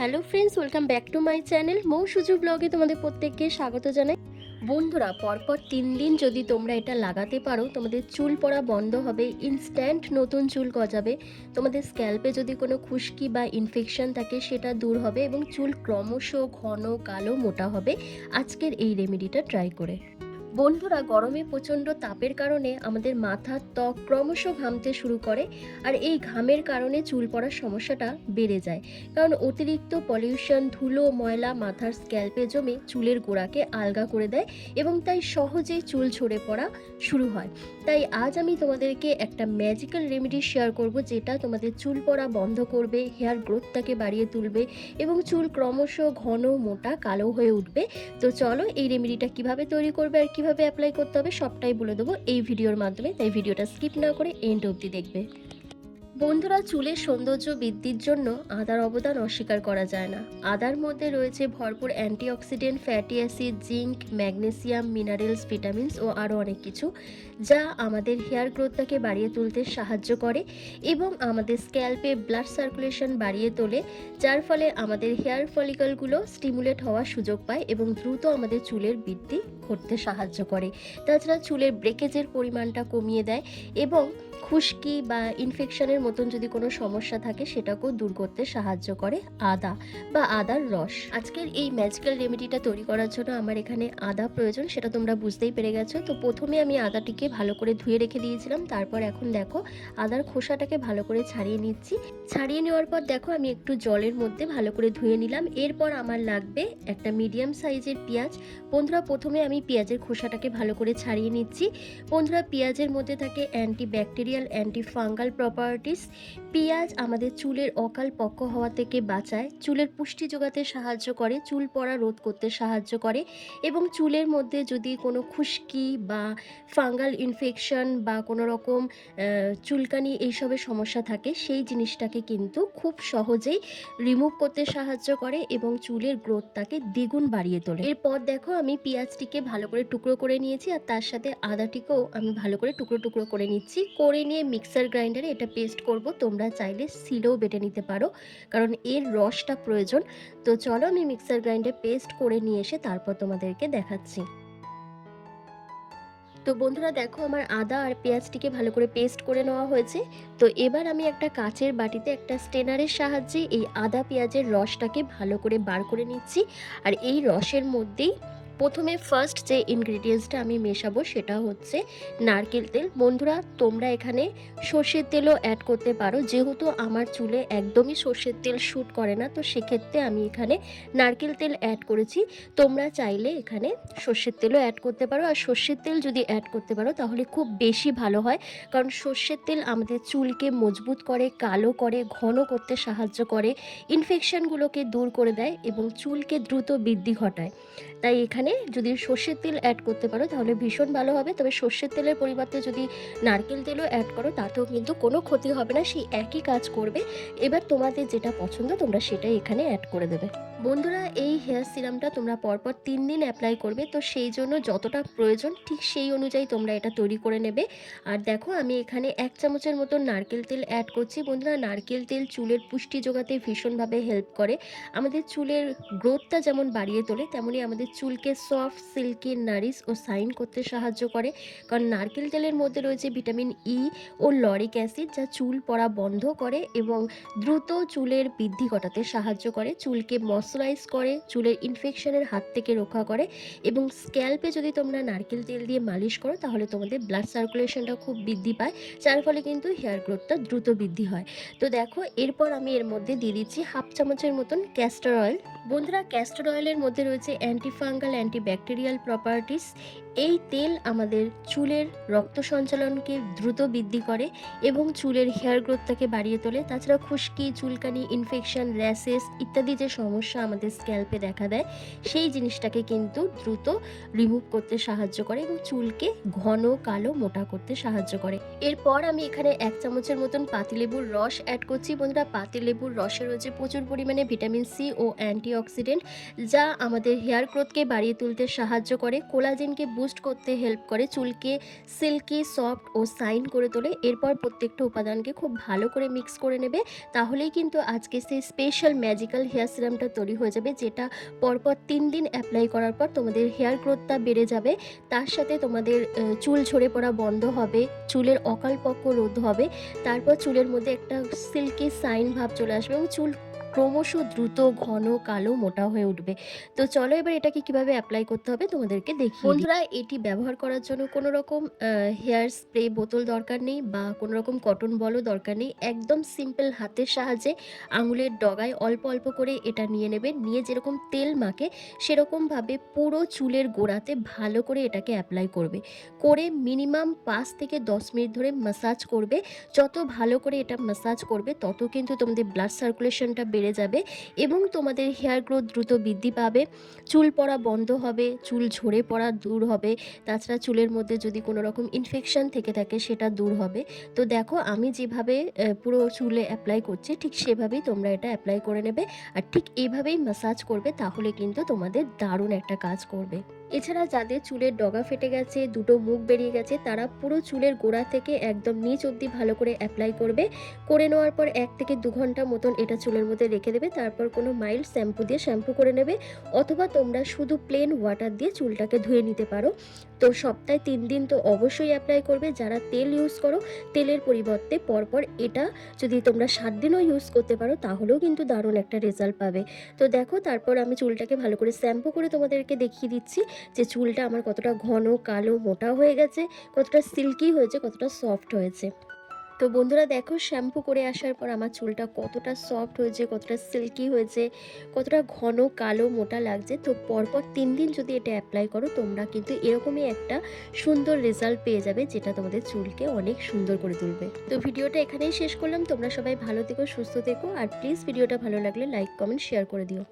Hello friends welcome back to my channel Mou Suju ব্লগে তোমাদের প্রত্যেককে স্বাগত জানাই। বন্ধুরা, পরপর তিন দিন যদি তোমরা এটা লাগাতে পারো, তোমাদের চুল পড়া বন্ধ হবে ইনস্ট্যান্ট নতুন চুল গজাবে। তোমাদের স্ক্যাল্পে যদি কোনো খুশকি বা ইনফেকশন থাকে, সেটা দূর হবে এবং চুল ক্রমশ ঘন, কালো, মোটা হবে। আজকের এই রেমেডিটা ট্রাই করে। বন্ধুরা, গরমে প্রচণ্ড তাপের কারণে আমাদের মাথার ত্বক ক্রমশ ঘামতে শুরু করে আর এই ঘামের কারণে চুল পড়ার সমস্যাটা বেড়ে যায়। কারণ অতিরিক্ত পলিউশন, ধুলো, ময়লা মাথার স্ক্যাল্পে জমে চুলের গোড়াকে আলগা করে দেয় এবং তাই সহজেই চুল ঝরে পড়া শুরু হয়। তাই আজ আমি তোমাদেরকে একটা ম্যাজিক্যাল রেমেডি শেয়ার করব যেটা তোমাদের চুল পড়া বন্ধ করবে হেয়ার গ্রোথটাকে বাড়িয়ে তুলবে এবং চুল ক্রমশ ঘন, মোটা, কালো হয়ে উঠবে। তো চলো এই রেমেডিটা কীভাবে তৈরি করবে আর কীভাবে অ্যাপ্লাই করতে হবে সবটাই বলে দেবো এই ভিডিওর মাধ্যমে, তাই ভিডিওটা স্কিপ না করে এন্ড অবধি দেখবে। বন্ধুরা, চুলের সৌন্দর্য বৃদ্ধির জন্য আদার অবদান অস্বীকার করা যায় না। আদার মধ্যে রয়েছে ভরপুর antioxidant, fatty acid, zinc, magnesium, minerals, vitamins ও আরও অনেক কিছু, যা আমাদের হেয়ার গ্রোথটাকে বাড়িয়ে তুলতে সাহায্য করে এবং আমাদের স্ক্যাল্পে ব্লাড সার্কুলেশন বাড়িয়ে তোলে, যার ফলে আমাদের হেয়ার ফলিকলগুলো স্টিমুলেট হওয়ার সুযোগ পায় এবং দ্রুত আমাদের চুলের বৃদ্ধি করতে সাহায্য করে। তাছাড়া চুলের ব্রেকেজের পরিমাণটা কমিয়ে দেয় এবং খুশকি বা ইনফেকশনের মতন যদি কোনো সমস্যা থাকে, সেটাকেও দূর করতে সাহায্য করে আদা বা আদার রস। আজকের এই ম্যাজিক্যাল রেমেডিটা তৈরি করার জন্য আমার এখানে আদা প্রয়োজন, সেটা তোমরা বুঝতেই পেরে গেছো। তো প্রথমে আমি আদাটিকে ভালো করে ধুয়ে রেখে দিয়েছিলাম, তারপর এখন দেখো আদার খোসাটাকে ভালো করে ছাড়িয়ে নিচ্ছি। ছাড়িয়ে নেওয়ার পর দেখো আমি একটু জলের মধ্যে ভালো করে ধুয়ে নিলাম। এরপর আমার লাগবে একটা মিডিয়াম সাইজের পেঁয়াজ। বন্ধুরা, প্রথমে আমি পেঁয়াজের খোসাটাকে ভালো করে ছাড়িয়ে নিচ্ছি। বন্ধুরা, পেঁয়াজের মধ্যে থাকে anti bacterial anti fungal properties পেঁয়াজ আমাদের চুলের অকাল পক্ষ হওয়া থেকে বাঁচায়। চুলের পুষ্টি যোগাতে সাহায্য করে, চুল পড়া রোধ করতে সাহায্য করে এবং চুলের মধ্যে যদি কোনো খুশকি বা ফাঙ্গাল ইনফেকশন বা কোনো রকম চুলকানি এইসবের সমস্যা থাকে, সেই জিনিসটাকে কিন্তু খুব সহজেই রিমুভ করতে সাহায্য করে এবং চুলের গ্রোথটাকে দ্বিগুণ বাড়িয়ে তোলে। এরপর দেখো আমি পেঁয়াজটিকে ভালো করে টুকরো করে নিয়েছি আর তার সাথে আদাটিকেও আমি ভালো করে টুকরো টুকরো করে নিচ্ছি। করে নিয়ে মিক্সার গ্রাইন্ডারে এটা পেস্ট করব, তোমরা চাইলে সিলেও বেটে নিতে পারো, কারণ এর রসটা প্রয়োজন। তো চলো আমি মিক্সার গ্রাইন্ডারে পেস্ট করে নিয়ে এসে তারপর তোমাদেরকে দেখাচ্ছি। তো বন্ধুরা দেখো আমার আদা আর পেঁয়াজটিকে ভালো করে পেস্ট করে নেওয়া হয়েছে। তো এবার আমি একটা কাচের বাটিতে একটা স্টেনারের সাহায্যে এই আদা পেঁয়াজের রসটাকে ভালো করে বার করে নিচ্ছি। আর এই রসের মধ্যেই প্রথমে ফার্স্ট যে ইনগ্রিডিয়েন্টসটা আমি মেশাবো সেটা হচ্ছে নারকেল তেল। বন্ধুরা, তোমরা এখানে সর্ষের তেলও অ্যাড করতে পারো। যেহেতু আমার চুলে একদমই সর্ষের তেল শ্যুট করে না, তো সেক্ষেত্রে আমি এখানে নারকেল তেল অ্যাড করেছি। তোমরা চাইলে এখানে সর্ষের তেলও অ্যাড করতে পারো। আর সর্ষের তেল যদি অ্যাড করতে পারো, তাহলে খুব বেশি ভালো হয়। কারণ সর্ষের তেল আমাদের চুলকে মজবুত করে, কালো করে, ঘন করতে সাহায্য করে ইনফেকশনগুলোকে দূর করে দেয় এবং চুলকে দ্রুত বৃদ্ধি ঘটায়। তাই এখানে যদি সর্ষের তেল অ্যাড করতে পারো, তাহলে ভীষণ ভালো হবে। তবে সর্ষের তেলের পরিবর্তে যদি নারকেল তেলও অ্যাড করো, তাতেও কিন্তু কোনো ক্ষতি হবে না, সেই একই কাজ করবে। এবার তোমাদের যেটা পছন্দ, তোমরা সেটাই এখানে অ্যাড করে দেবে। বন্ধুরা, এই হেয়ার সিরামটা তোমরা পরপর তিন দিন অ্যাপ্লাই করবে, তো সেই জন্য যতটা প্রয়োজন, ঠিক সেই অনুযায়ী তোমরা এটা তৈরি করে নেবে। আর দেখো, আমি এখানে এক চামচের মতো নারকেল তেল অ্যাড করছি। বন্ধুরা, নারকেল তেল চুলের পুষ্টি যোগাতে ভীষণভাবে হেল্প করে। আমাদের চুলের গ্রোথটা যেমন বাড়িয়ে তোলে, তেমনি আমাদের চুলকে সফট সিল্কি নারিশ ও সাইন করতে সাহায্য করে। কারণ নারকেল তেলের মধ্যে রয়েছে ভিটামিন ই ও লরিক অ্যাসিড, যা চুল পড়া বন্ধ করে এবং দ্রুত চুলের বৃদ্ধি ঘটাতে সাহায্য করে। চুলকে ময়শ্চারাইজ করে, চুলের ইনফেকশনের হাত থেকে রক্ষা করে এবং স্ক্যাল্পে যদি তোমরা নারকেল তেল দিয়ে মালিশ করো, তাহলে তোমাদের ব্লাড সার্কুলেশনটা খুব বৃদ্ধি পায়, যার ফলে কিন্তু হেয়ার গ্রোথটা দ্রুত বৃদ্ধি হয়। তো দেখো, এরপর আমি এর মধ্যে দিয়ে দিচ্ছি হাফ চামচের মতন ক্যাস্টার অয়েল বন্ধুরা ক্যাস্টার অয়েলের মধ্যে রয়েছে অ্যান্টিফাঙ্গাল অ্যান্টি ব্যাকটেরিয়াল প্রপার্টিস এই তেল আমাদের চুলের রক্ত সঞ্চালনকে দ্রুত বৃদ্ধি করে এবং চুলের হেয়ার গ্রোথটাকে বাড়িয়ে তোলে। তাছাড়া খুশকি, চুলকানি ইনফেকশন র্যাশেস ইত্যাদি যে সমস্যা আমাদের স্ক্যাল্পে দেখা দেয়, সেই জিনিসটাকে কিন্তু দ্রুত রিমুভ করতে সাহায্য করে এবং চুলকে ঘন, কালো, মোটা করতে সাহায্য করে। এরপর আমি এখানে এক চামচের মতন পাতিলেবুর রস অ্যাড করছি। বন্ধুরা, পাতিলেবুর রসে রয়েছে প্রচুর পরিমাণে ভিটামিন সি ও অ্যান্টিঅক্সিডেন্ট যা আমাদের হেয়ার গ্রোথকে বাড়িয়ে তুলতে সাহায্য করে। কোলাজেনকে বুস্ট বুস্ট করতে হেল্প করে, চুলকে সিল্কি, সফট ও সাইন করে তোলে। এরপর প্রত্যেকটা উপাদানকে খুব ভালো করে মিক্স করে নেবে। তাহলেই কিন্তু আজকে সেই স্পেশাল ম্যাজিক্যাল হেয়ার সিরামটা তৈরি হয়ে যাবে, যেটা পরপর তিন দিন অ্যাপ্লাই করার পর তোমাদের হেয়ার গ্রোথটা বেড়ে যাবে। তার সাথে তোমাদের চুল ঝরে পড়া বন্ধ হবে, চুলের অকালপক্ষ রোধ হবে। তারপর চুলের মধ্যে একটা সিল্কি সাইন ভাব চলে আসবে এবং চুল ক্রমশ দ্রুত, ঘন, কালো, মোটা হয়ে উঠবে। তো চলো এবার এটাকে কীভাবে অ্যাপ্লাই করতে হবে তোমাদেরকে দেখি বন্ধুরা, এটি ব্যবহার করার জন্য কোনো রকম হেয়ার স্প্রে বোতল দরকার নেই বা কোনো রকম কটন বলও দরকার নেই। একদম সিম্পল হাতের সাহায্যে আঙুলের ডগায় অল্প অল্প করে এটা নিয়ে নেবে নিয়ে যেরকম তেল মাখে, সেরকমভাবে পুরো চুলের গোড়াতে ভালো করে এটাকে অ্যাপ্লাই করবে। করে মিনিমাম পাঁচ থেকে দশ মিনিট ধরে মাসাজ করবে। যত ভালো করে এটা মাসাজ করবে, তত কিন্তু তোমাদের ব্লাড সার্কুলেশনটা বেড়ে যাবে এবং তোমাদের হেয়ার গ্রোথ দ্রুত বৃদ্ধি পাবে। চুল পড়া বন্ধ হবে, চুল ঝরে পড়া দূর হবে। তাছাড়া চুলের মধ্যে যদি কোনো রকম ইনফেকশান থেকে থাকে সেটা দূর হবে। তো দেখো, আমি যেভাবে পুরো চুলে অ্যাপ্লাই করছি, ঠিক সেভাবেই তোমরা এটা অ্যাপ্লাই করে নেবে। আর ঠিক এইভাবেই মাসাজ করবে, তাহলে কিন্তু তোমাদের দারুণ একটা কাজ করবে। এছাড়া যাদের চুলের ডগা ফেটে গেছে, দুটো মুখ বেরিয়ে গেছে, তারা পুরো চুলের গোড়া থেকে একদম নিচ অব্দি ভালো করে অ্যাপ্লাই করবে। করে নেওয়ার পর এক থেকে দু ঘণ্টা মতন এটা চুলের মধ্যে রেখে দেবে, তারপর কোনো মাইল্ড শ্যাম্পু দিয়ে শ্যাম্পু করে নেবে, অথবা তোমরা শুধু প্লেন ওয়াটার দিয়ে চুলটাকে ধুয়ে নিতে পারো। তো সপ্তাহে তিন দিন তো অবশ্যই অ্যাপ্লাই করবে। যারা তেল ইউজ করো, তেলের পরিবর্তে পরপর এটা যদি তোমরা সাত দিনও ইউজ করতে পারো, তাহলেও কিন্তু দারুণ একটা রেজাল্ট পাবে। তো দেখো, তারপর আমি চুলটাকে ভালো করে শ্যাম্পু করে তোমাদেরকে দেখিয়ে দিচ্ছি যে চুলটা আমার কতটা ঘন, কালো, মোটা হয়ে গেছে, কতটা সিল্কি হয়েছে, কতটা সফট হয়েছে। তো বন্ধুরা দেখো, শ্যাম্পু করে আসার পর আমার চুলটা কতটা সফট হয়েছে, কতটা সিল্কি হয়েছে, কতটা ঘন, কালো, মোটা লাগছে। তো পরপর তিন দিন যদি এটা অ্যাপ্লাই করো, তোমরা কিন্তু এরকমই একটা সুন্দর রেজাল্ট পেয়ে যাবে, যেটা তোমাদের চুলকে অনেক সুন্দর করে তুলবে। তো ভিডিওটা এখানেই শেষ করলাম। তোমরা সবাই ভালো থেকো, সুস্থ থেকো, আর প্লিজ ভিডিওটা ভালো লাগলে লাইক কমেন্ট শেয়ার করে দিও।